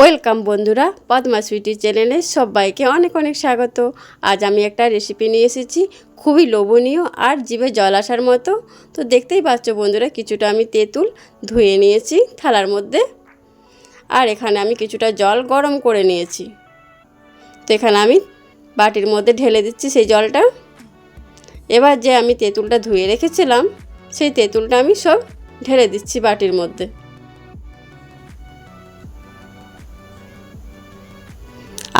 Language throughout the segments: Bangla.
ওয়েলকাম বন্ধুরা, পদ্মা সুইটি চ্যানেলে সবাইকে অনেক অনেক স্বাগত। আজ আমি একটা রেসিপি নিয়ে এসেছি, খুবই লোভনীয় আর জিভে জল আসার মতো। তো দেখতেই পাচ্ছ বন্ধুরা, কিছুটা আমি তেঁতুল ধুয়ে নিয়েছি থালার মধ্যে। আর এখানে আমি কিছুটা জল গরম করে নিয়েছি। তো এখানে আমি বাটির মধ্যে ঢেলে দিচ্ছি সেই জলটা। এবার যে আমি তেঁতুলটা ধুয়ে রেখেছিলাম, সেই তেঁতুলটা আমি সব ঢেলে দিচ্ছি বাটির মধ্যে।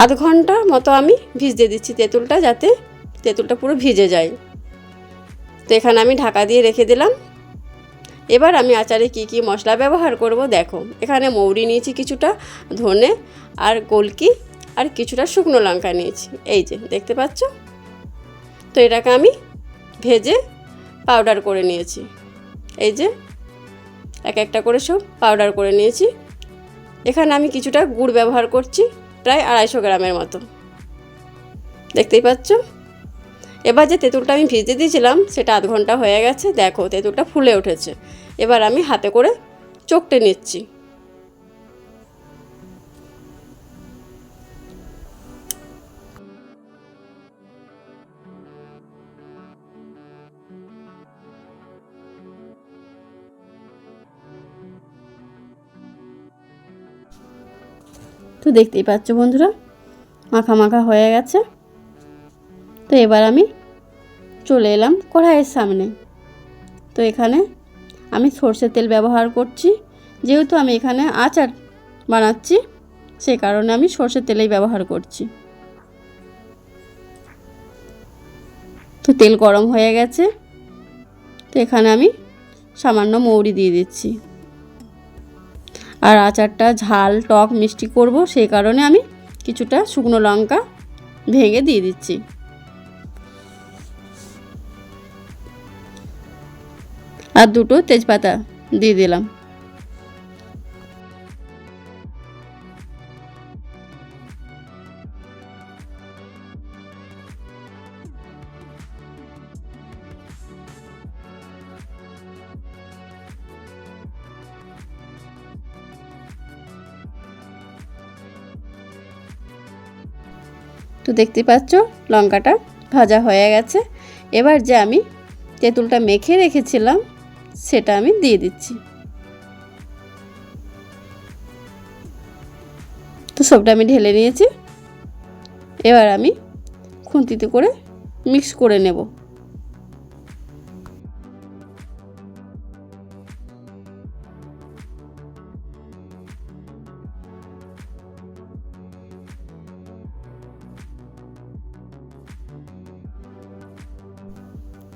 আধ ঘণ্টা মতো আমি ভিজতে দিচ্ছি তেঁতুলটা যাতে তেঁতুলটা পুরো ভিজে যায়। তো এখানে আমি ঢাকা দিয়ে রেখে দিলাম। এবার আমি আচারে কি কি মশলা ব্যবহার করব দেখো। এখানে মৌরি নিয়েছি কিছুটা, ধনে আর গোলকি আর কিছুটা শুকনো লঙ্কা নিয়েছি। এই যে, দেখতে পাচ্ছ? তো এটাকে আমি ভেজে পাউডার করে নিয়েছি। এই যে, এক একটা করে সব পাউডার করে নিয়েছি। এখানে আমি কিছুটা গুড় ব্যবহার করছি। প্রায় আড়াইশো গ্রামের মতো। দেখতেই পাচ্ছ? এবার যে তেঁতুলটা আমি ভিজতে দিয়েছিলাম, সেটা আধ ঘণ্টা হয়ে গেছে। দেখো, তেঁতুলটা ফুলে উঠেছে। এবার আমি হাতে করে চোখটে নিচ্ছি। তো দেখতেই পাচ্ছ বন্ধুরা, মাখা মাখা হয়ে গেছে। তো এবার আমি চলে এলাম কড়াইয়ের সামনে। তো এখানে আমি সর্ষের তেল ব্যবহার করছি। যেহেতু আমি এখানে আচার বানাচ্ছি সেই কারণে আমি সর্ষের তেলেই ব্যবহার করছি। তো তেল গরম হয়ে গেছে। তো এখানে আমি সামান্য মৌরি দিয়ে দিচ্ছি। আর আচারটা ঝাল, টক, মিষ্টি করব সেই কারণে আমি কিছুটা শুকনো লঙ্কা ভেঙে দিয়ে দিচ্ছি। আর দুটো তেজপাতা দিয়ে দিলাম। তো দেখতে পাচ্ছ, লঙ্কাটা ভাজা হয়ে গেছে। এবার যে আমি তেঁতুলটা মেখে রেখেছিলাম, সেটা আমি দিয়ে দিচ্ছি। তো সবটা আমি ঢেলে নিয়েছি। এবার আমি খুন্তিতে করে মিক্স করে নেব।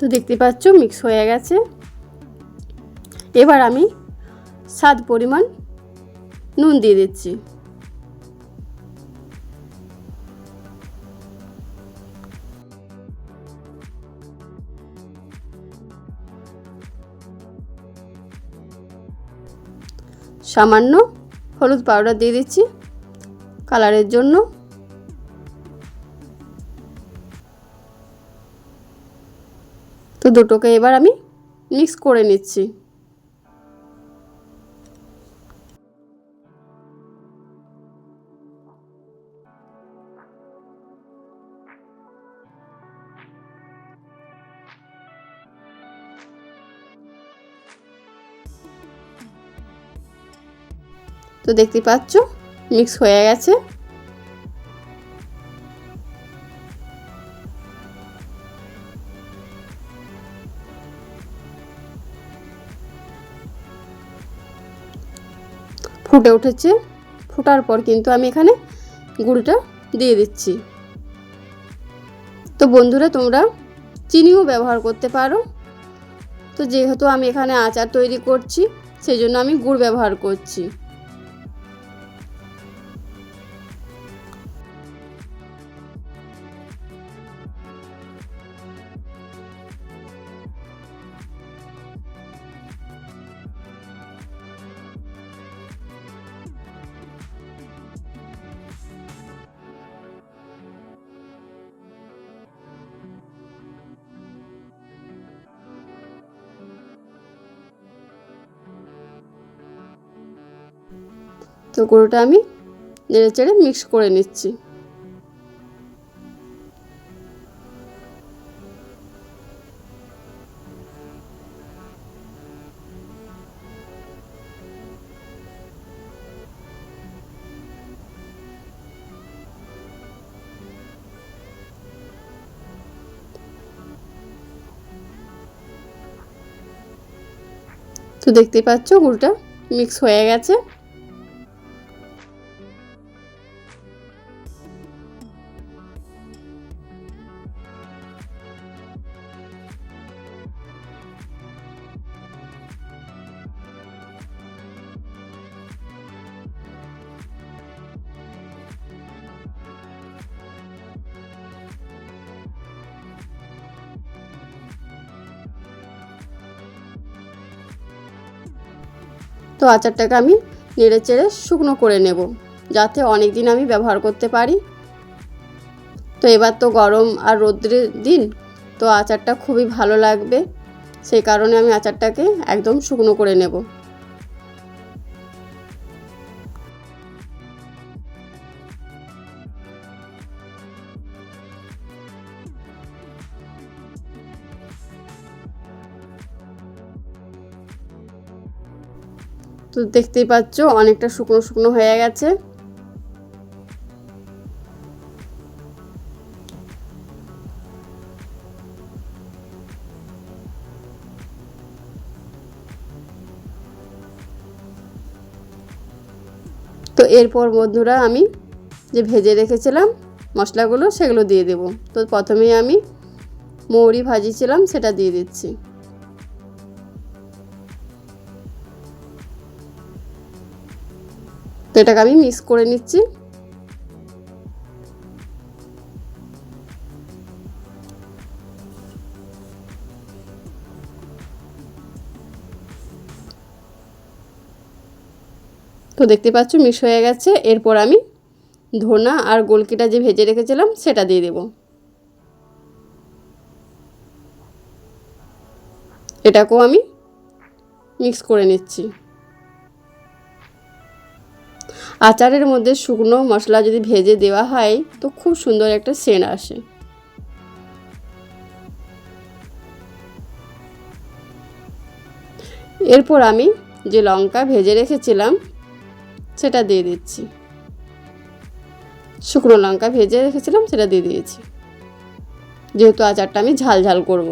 তো দেখতে পাচ্ছ মিক্স হয়ে গেছে। এবার আমি স্বাদ পরিমাণ নুন দিয়ে দিচ্ছি। সামান্য হলুদ পাউডার দিয়ে দিচ্ছি। কালারের জন্য তো দুটোকে এবার আমি মিক্স করে নিচ্ছি। তো দেখতে পাচ্ছ মিক্স হয়ে গেছে। ফুটে উঠেছে। ফোটার পর কিন্তু আমি এখানে গুড়টা দিয়ে দিচ্ছি। তো বন্ধুরা, তোমরা চিনিও ব্যবহার করতে পারো। তো যেহেতু আমি এখানে আচার তৈরি করছি সেই জন্য আমি গুড় ব্যবহার করছি। তো গুঁড়োটা আমি নেড়ে চেড়ে মিক্স করে নিচ্ছি। তো দেখতেই পাচ্ছ, গুড়টা মিক্স হয়ে গেছে। তো আচারটাকে আমি নেড়ে চেড়ে শুকনো করে নেব, যাতে অনেক দিন আমি ব্যবহার করতে পারি। তো এবার তো গরম আর রৌদ্রের দিন, তো আচারটা খুবই ভালো লাগবে। সেই কারণে আমি আচারটাকে একদম শুকনো করে নেব। তো দেখতেই পাচ্ছ, অনেকটা শুকনো শুকনো হয়ে গেছে। তো এরপর বন্ধুরা আমি যে ভেজে রেখেছিলাম মশলাগুলো, সেগুলো দিয়ে দেব। তো প্রথমেই আমি মৌরি ভাজিছিলাম, সেটা দিয়ে দিচ্ছি। তো এটাকে আমি মিক্স করে নিচ্ছি। তো দেখতে পাচ্ছ, মিক্স হয়ে গেছে। এরপর আমি ধনা আর গোলকিটা যে ভেজে রেখেছিলাম, সেটা দিয়ে দেব। এটাকেও আমি মিক্স করে নিচ্ছি। আচারের মধ্যে শুকনো মশলা যদি ভেজে দেওয়া হয়, তো খুব সুন্দর একটা সেন্ট আসে। এরপর আমি যে লঙ্কা ভেজে রেখেছিলাম, সেটা দিয়ে দিচ্ছি। শুকনো লঙ্কা ভেজে রেখেছিলাম, সেটা দিয়ে দিয়েছি। যেহেতু আচারটা আমি ঝাল ঝাল করব।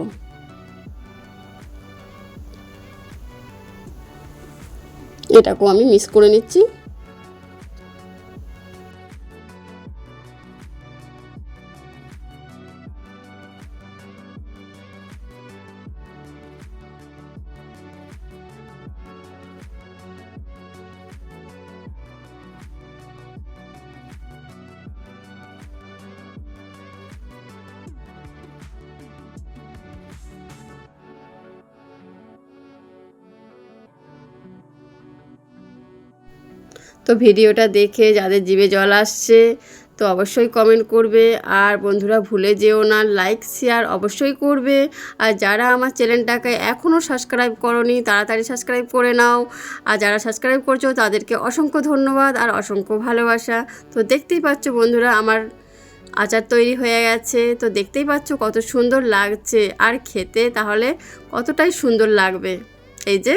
এটাকেও আমি মিক্স করে নিচ্ছি। তো ভিডিওটা দেখে যাদের জিভে জল আসছে, তো অবশ্যই কমেন্ট করবে। আর বন্ধুরা, ভুলে যেও না লাইক শেয়ার অবশ্যই করবে। আর যারা আমার চ্যানেলটাকে এখনও সাবস্ক্রাইব করনি, তাড়াতাড়ি সাবস্ক্রাইব করে নাও। আর যারা সাবস্ক্রাইব করছ, তাদেরকে অসংখ্য ধন্যবাদ আর অসংখ্য ভালোবাসা। তো দেখতেই পাচ্ছ বন্ধুরা, আমার আচার তৈরি হয়ে গেছে। তো দেখতেই পাচ্ছ কত সুন্দর লাগছে। আর খেতে তাহলে কতটাই সুন্দর লাগবে। এই যে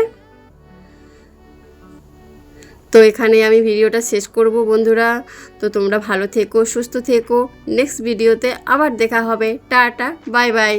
তো এখানে আমি ভিডিওটা শেষ করব, বন্ধুরা। তো তোমরা ভালো থেকো, সুস্থ থেকো। নেক্সট ভিডিওতে আবার দেখা হবে। Tata, bye bye.